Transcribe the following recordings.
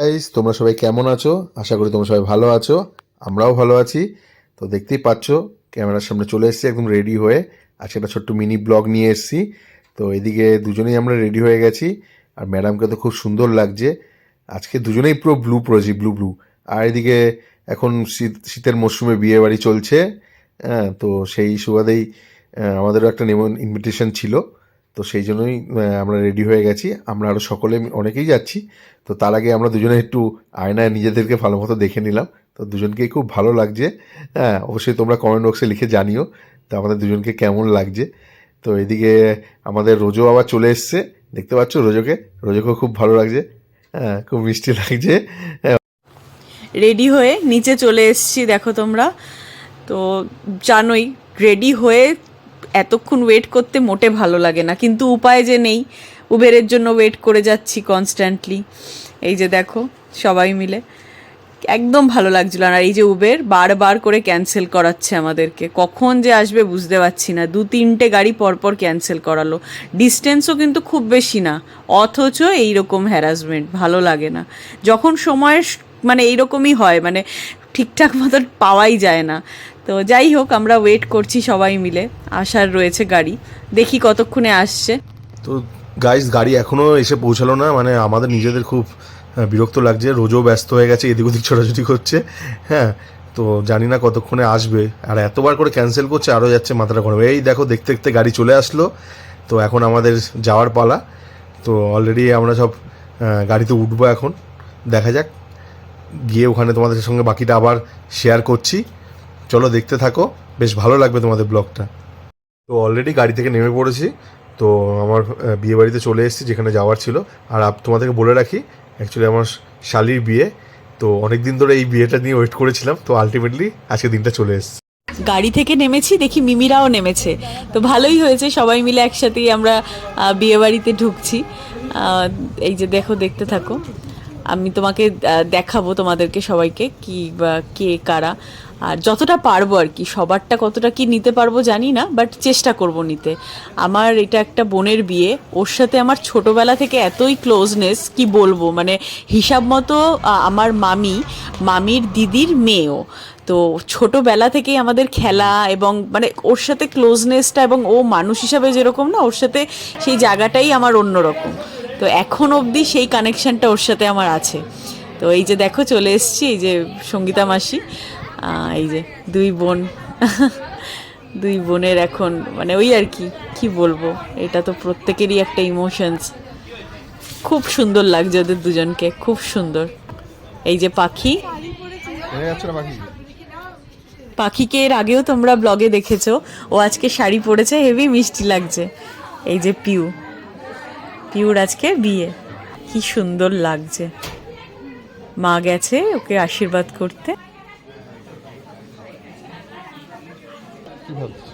Guys তোমরা সবাই কেমন আছো? আশা করি তোমরা সবাই ভালো আছো। আমরাও ভালো আছি। তো দেখতেই পাচ্ছ, ক্যামেরার সামনে চলে এসেছি, একদম রেডি হয়ে। আজকে একটা ছোট্ট মিনি ব্লগ নিয়ে এসেছি। তো এদিকে দুজনেই আমরা রেডি হয়ে গেছি। আর ম্যাডামকে তো খুব সুন্দর লাগছে। আজকে দুজনেই পুরো ব্লু পড়েছি ব্লু ব্লু আর এদিকে এখন শীত, শীতের মরশুমে বিয়ে বাড়ি চলছে। হ্যাঁ তো সেই সুবাদেই আমাদেরও একটা নেমন ইনভিটেশন ছিল। তো সেই জন্যই আমরা রেডি হয়ে গেছি। আমরা আরও সকলে অনেকেই যাচ্ছি। তো তার আগে আমরা দুজনে একটু আয়নায় নিজেদেরকে ভালো মতো দেখে নিলাম। তো দুজনকেই খুব ভালো লাগছে। হ্যাঁ অবশ্যই তোমরা কমেন্ট বক্সে লিখে জানিও তো আমাদের দুজনকে কেমন লাগছে। তো এদিকে আমাদের রোজও আবার চলে এসছে। দেখতে পাচ্ছ রোজোকে? রোজোকেও খুব ভালো লাগছে। হ্যাঁ খুব মিষ্টি লাগছে। রেডি হয়ে নিচে চলে এসেছি, দেখো তোমরা। তো জানোই রেডি হয়ে এতক্ষণ ওয়েট করতে মোটে ভালো লাগে না। কিন্তু উপায় যে নেই। উবেরের জন্য ওয়েট করে যাচ্ছি কনস্ট্যান্টলি এই যে দেখো, সবাই মিলে। একদম ভালো লাগছিল। আর এই যে উবের বারবার করে ক্যান্সেল করাচ্ছে আমাদেরকে। কখন যে আসবে বুঝতে পারছি না। দু তিনটে গাড়ি পরপর ক্যান্সেল করালো। ডিস্টেন্সও কিন্তু খুব বেশি না। অথচ এইরকম হ্যারাসমেন্ট ভালো লাগে না। যখন সময়ের মানে এইরকমই হয়। মানে ঠিকঠাক মতন পাওয়াই যায় না। তো যাই হোক, আমরা ওয়েট করছি সবাই মিলে। আসার রয়েছে গাড়ি। দেখি কতক্ষণে আসছে। তো গাইস গাড়ি এখনও এসে পৌঁছালো না মানে আমাদের নিজেদের খুব বিরক্ত লাগছে। রোজও ব্যস্ত হয়ে গেছে, এদিক ওদিক ছোটাছুটি করছে। হ্যাঁ তো জানি না কতক্ষণে আসবে। আর এতবার করে ক্যান্সেল করছে, আরও যাচ্ছে মাথাটা গরম। এই দেখো, দেখতে দেখতে গাড়ি চলে আসলো। তো এখন আমাদের যাওয়ার পালা। তো অলরেডি আমরা সব গাড়িতে উঠবো এখন। দেখা যাক। গিয়ে ওখানে তোমাদের সঙ্গে বাকিটা আবার শেয়ার করছি। চলো দেখতে থাকো। বেশ ভালো লাগবে তোমাদের ব্লগটা। তো অলরেডি গাড়ি থেকে নেমে পড়েছি। তো আমার বিয়ে বাড়িতে চলে এসেছি, যেখানে যাওয়ার ছিল। আর তোমাদেরকে বলে রাখি অ্যাকচুয়ালি আমার শালির বিয়ে। তো অনেক দিন ধরে এই বিয়েটা নিয়ে ওয়েট করেছিলাম। তো আলটিমেটলি আজকে দিনটা চলে এসেছে। গাড়ি থেকে নেমেছি, দেখি মিমিরাও নেমেছে। তো ভালোই হয়েছে, সবাই মিলে একসাথেই আমরা বিয়ে বাড়িতে ঢুকছি। এই যে দেখো, দেখতে থাকো। আমি তোমাকে দেখাবো তোমাদেরকে সবাইকে কি বা কে কারা। আর যতটা পারব আর কি, সবারটা কতটা কি নিতে পারব জানি না বাট চেষ্টা করব নিতে। আমার এটা একটা বোনের বিয়ে, ওর সাথে আমার ছোটবেলা থেকে এতই ক্লোজনেস কি বলব মানে হিসাব মতো আমার মামি, মামির দিদির মেয়েও। তো ছোটবেলা থেকেই আমাদের খেলা এবং মানে ওর সাথে ক্লোজনেসটা এবং ও মানুষ হিসাবে যেরকম না, ওর সাথে সেই জায়গাটাই আমার অন্যরকম। তো এখন অবধি সেই কানেকশনটা ওর সাথে আমার আছে। তো এই যে দেখো, চলে এসেছি, এই যে সঙ্গীতা মাসি। এই যে দুই বোন। দুই বোনের এখন মানে ওই আর কি কি বলব? এটা তো প্রত্যেকেরই একটা ইমোশনস খুব সুন্দর লাগছে ওদের দুজনকে খুব সুন্দর। এই যে পাখি। পাখিকে এর আগেও তোমরা ব্লগে দেখেছ। ও আজকে শাড়ি পরেছে হেভি মিষ্টি লাগছে। এই যে পিউ। পিউর আজকে বিয়ে। কি সুন্দর লাগছে। মা গেছে ওকে আশীর্বাদ করতে কি ভাবছিস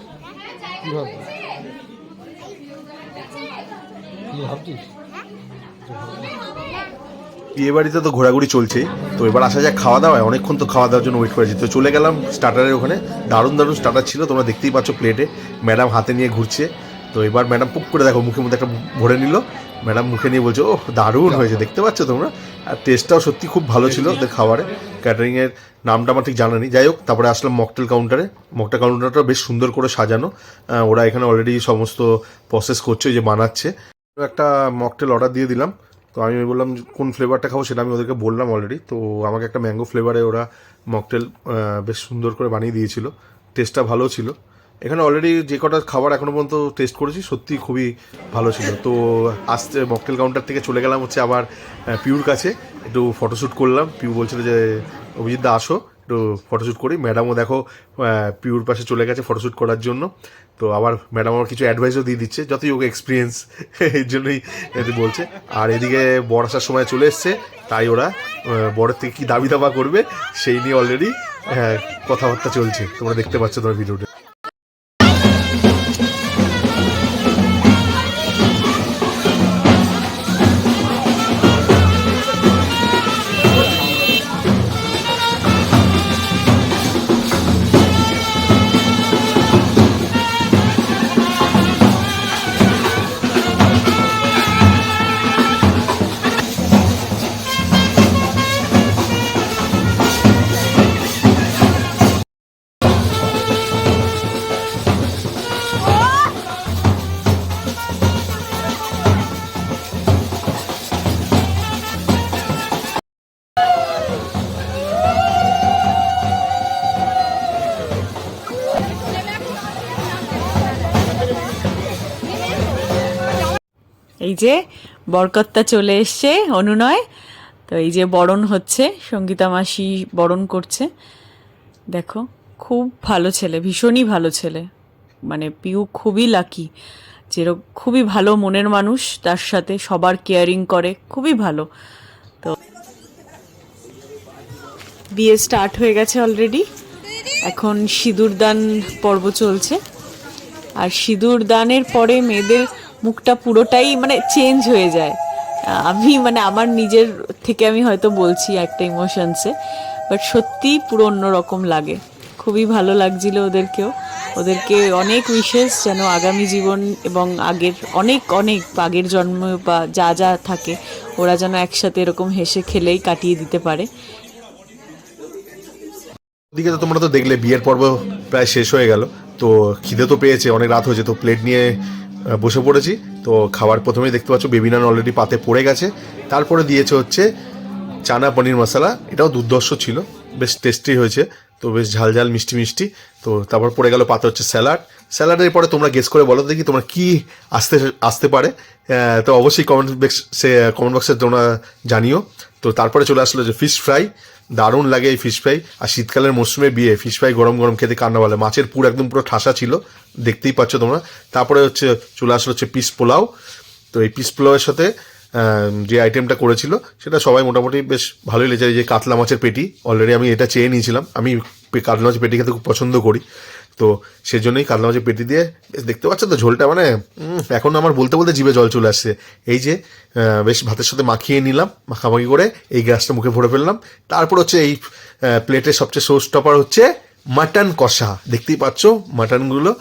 কি ভাবছিস কি ভাবছিস? বিয়ে বাড়িতে তো ঘোরাঘুরি চলছেই। তো এবার আসা যায় খাওয়া দাওয়ায়। অনেকক্ষণ তো খাওয়া দাওয়ার জন্য ওয়েট করেছি। তো চলে গেলাম স্টার্টারের ওখানে। দারুণ দারুণ স্টার্টার ছিল তোমরা দেখতেই পাচ্ছ প্লেটে ম্যাডাম হাতে নিয়ে ঘুরছে। তো এবার ম্যাডাম পুক করে দেখো মুখের মধ্যে একটা ভরে নিল। ম্যাডাম মুখে নিয়ে বলছে ও দারুণ হয়েছে দেখতে পাচ্ছ তোমরা? আর টেস্টটাও সত্যি খুব ভালো ছিল ওদের খাবারে। ক্যাটারিংয়ের নামটা আমার ঠিক জানা নেই। যাই হোক তারপরে আসলাম মকটেল কাউন্টারে মকটেল কাউন্টারটা বেশ সুন্দর করে সাজানো। ওরা এখানে অলরেডি সমস্ত প্রসেস করছে যে বানাচ্ছে। একটা মকটেল অর্ডার দিয়ে দিলাম। তো আমি বললাম যে কোন ফ্লেভারটা খাব সেটা আমি ওদেরকে বললাম অলরেডি তো আমাকে একটা ম্যাঙ্গো ফ্লেভারে ওরা মকটেল বেশ সুন্দর করে বানিয়ে দিয়েছিল। টেস্টটা ভালো ছিল। এখানে অলরেডি যে কটা খাবার এখনও পর্যন্ত টেস্ট করেছি, সত্যি খুবই ভালো ছিল। তো আসতে মকটেল কাউন্টার থেকে চলে গেলাম হচ্ছে আবার পিউর কাছে। একটু ফটোশ্যুট করলাম। পিউ বলছিল যে, অভিজিৎ দা, আসো। একটু ফটোশ্যুট করি। ম্যাডামও দেখো পিউর পাশে চলে গেছে ফটোশ্যুট করার জন্য। তো আবার ম্যাডাম আমার কিছু অ্যাডভাইসও দিয়ে দিচ্ছে, যতই ওকে এক্সপিরিয়েন্স এর জন্যই এটি বলছে। আর এদিকে বর আসার সময় চলে এসছে, তাই ওরা বরের থেকে কী দাবি দাবা করবে, সেই নিয়ে অলরেডি কথাবার্তা চলছে। তোমরা দেখতে পাচ্ছ তোমার ভিডিওটা এই যে বরকত্তা চলে এসছে, অনুনয়। তো এই যে বরণ হচ্ছে, সঙ্গীতা মাসি বরণ করছে। দেখো, খুব ভালো ছেলে, ভীষণই ভালো ছেলে। মানে পিউ খুবই লাকি যেরকম খুবই ভালো মনের মানুষ, তার সাথে সবার কেয়ারিং করে, খুবই ভালো। তো বিয়ে স্টার্ট হয়ে গেছে অলরেডি এখন সিঁদুর দান পর্ব চলছে। আর সিঁদুর দানের পরে মেয়েদের মুখটা পুরোটাই মানে চেঞ্জ হয়ে যায়। আমি মানে আমার নিজের থেকে আমি হয়তো বলছি একটা ইমোশনসে বাট সত্যি পুরো অন্যরকম লাগে। খুবই ভালো লাগছিল ওদেরকেও। ওদেরকে অনেক উইশেস যেন আগামী জীবন এবং আগের অনেক অনেক, আগের জন্ম বা যা যা থাকে, ওরা যেন একসাথে এরকম হেসে খেলেই কাটিয়ে দিতে পারে। ওদিকে তো তোমরা তো দেখলে, বিয়ের পর্ব প্রায় শেষ হয়ে গেল। তো খিদে তো পেয়েছে, অনেক রাত হয়েছে, তো প্লেট নিয়ে বসে পড়েছি। তো খাবার প্রথমেই দেখতে পাচ্ছ বেবি নান অলরেডি পাতে পড়ে গেছে। তারপরে দিয়েছে হচ্ছে চানা পনির মশলা। এটাও দুর্দর্শ ছিল, বেশ টেস্টি হয়েছে। তো বেশ ঝাল ঝাল মিষ্টি মিষ্টি। তো তারপর পড়ে গেল পাতে হচ্ছে স্যালাড। স্যালাডের পরে তোমরা গেস করে বলো দেখি তোমরা কি আসতে আসতে পারে। তো অবশ্যই কমেন্ট বক্সে কমেন্ট বক্সে তোমরা জানিও। তো তারপরে চলে আসলো যে ফিশ ফ্রাই দারুণ লাগে এই ফিশ ফ্রাই আর শীতকালের মরশুমে বিয়ে ফিশ ফ্রাই গরম গরম খেতে কান্না বলে মাছের পুর একদম পুরো ঠাসা ছিল, দেখতেই পাচ্ছ তোমরা। তারপরে হচ্ছে, চলে আসলো হচ্ছে পিস পোলাও। তো এই পিস পোলাওয়ের সাথে যে আইটেমটা করেছিল, সেটা সবাই মোটামুটি বেশ ভালোই লেগেছে। যে কাতলা মাছের পেটি অলরেডি আমি এটা চেয়ে নিয়েছিলাম। আমি কাতলা মাছের পেটি খেতে খুব পছন্দ করি। তো সেজন্যই কাতলা মাছের পেটি দিয়ে, বেশ দেখতে পাচ্ছ তো ঝোলটা মানে এখন আমার বলতে বলতে জিভে জল চলে আসছে। এই যে বেশ ভাতের সাথে মাখিয়ে নিলাম, মাখামাখি করে এই গ্যাসটা মুখে ভরে ফেললাম। তারপর হচ্ছে এই প্লেটের সবচেয়ে সোর্স টপার হচ্ছে মাটন কষা। দেখতেই পাচ্ছ মাটনগুলো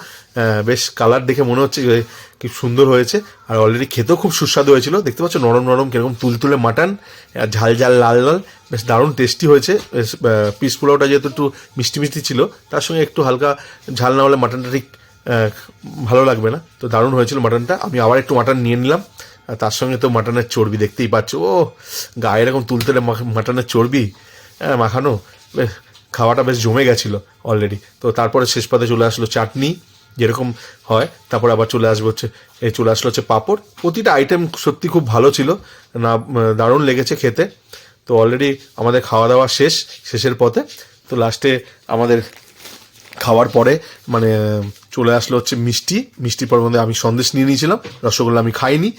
বেশ কালার দেখে মনে হচ্ছে কি সুন্দর হয়েছে। আর অলরেডি খেতেও খুব সুস্বাদু হয়েছিল। দেখতে পাচ্ছ নরম নরম কীরকম তুলতুলে মাটন আর ঝাল ঝাল লাল লাল। বেশ দারুণ টেস্টি হয়েছে। বেশ পিস পোলাওটা যেহেতু একটু মিষ্টি মিষ্টি ছিল তার সঙ্গে একটু হালকা ঝাল না হলে মাটনটা ঠিক ভালো লাগবে না। তো দারুণ হয়েছিল মাটনটা। আমি আবার একটু মাটন নিয়ে নিলাম। আর তার সঙ্গে তো মাটনের চর্বি দেখতেই পাচ্ছ। ও গায়ে এরকম তুলতুলে মাটনের চর্বি হ্যাঁ, মাখানো খাওয়াটা বেশ জমে গেছিল অলরেডি তো তারপরে শেষ পাতে চলে আসলো চাটনি। যেরকম হয়, তারপর আবার চলে আসবে হচ্ছে এই চলে আসলো হচ্ছে পাঁপড়। প্রতিটা আইটেম সত্যি খুব ভালো ছিল, না, দারুণ লেগেছে খেতে। তো অলরেডি আমাদের খাওয়া দাওয়া শেষ, শেষের পথে। তো লাস্টে আমাদের খাওয়ার পরে মানে চলে আসলো হচ্ছে মিষ্টি। মিষ্টির পর মধ্যে আমি সন্দেশ নিয়ে নিয়েছিলাম, রসগোল্লা আমি খাইনি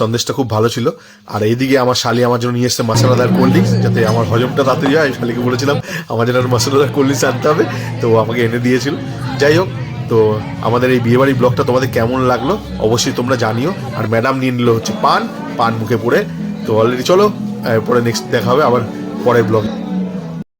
সন্দেশটা খুব ভালো ছিল। আর এইদিকে আমার শালি আমার জন্য নিয়ে এসছে মশলাদার কোল্ড ড্রিঙ্কস যাতে আমার হজমটা তাড়াতাড়ি হয় শালিকে বলেছিলাম, আমার জন্য মশলাদার কোল্ড ড্রিঙ্কস আনতে হবে। তো আমাকে এনে দিয়েছিল। যাই হোক তো আমাদের এই বিয়েবাড়ি ব্লগটা তোমাদের কেমন লাগল অবশ্যই তোমরা জানিও। আর ম্যাডাম নিয়ে নিল হচ্ছে পান পান মুখে পড়ে। তো অলরেডি চলো পরে নেক্সট দেখা হবে আবার পরের ব্লগ।